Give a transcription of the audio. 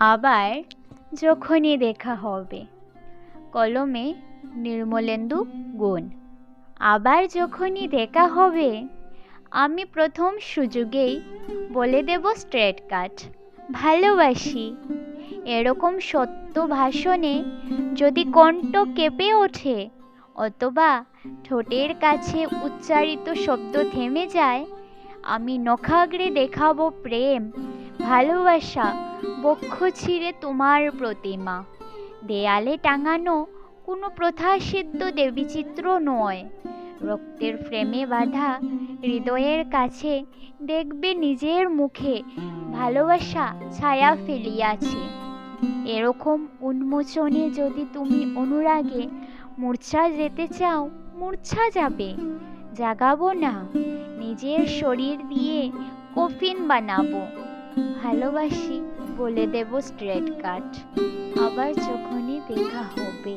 আবার যখনই দেখা হবে, কলমে নির্মলেন্দু গুণ। আবার যখনই দেখা হবে, আমি প্রথম সুযোগেই বলে দেব স্ট্রেট কাট। ভালোবাসি। এরকম সত্য ভাষণে যদি কণ্ঠ কেঁপে ওঠে, অথবা ঠোঁটের কাছে উচ্চারিত শব্দ থেমে যায়, আমি নখাগ্রে দেখাবো প্রেম ভালোবাসা, বক্ষ ছিঁড়ে তোমার প্রতিমা। দেয়ালে টাঙানো কোনো প্রথাসিদ্ধ দেবীচিত্র নয়। রক্তের ফ্রেমে বাঁধা হৃদয়ের কাছে দেখবে নিজের মুখে ভালোবাসা ছায়া ফেলিয়াছে। এরকম উন্মোচনে যদি তুমি অনুরাগে মূর্ছা যেতে চাও, মূর্ছা যাবে। জাগাবো না, নিজের শরীর দিয়ে কফিন বানাবো। ভালোবাসি বলে দেব স্ট্রেট কাট আবার যখনই দেখা হবে।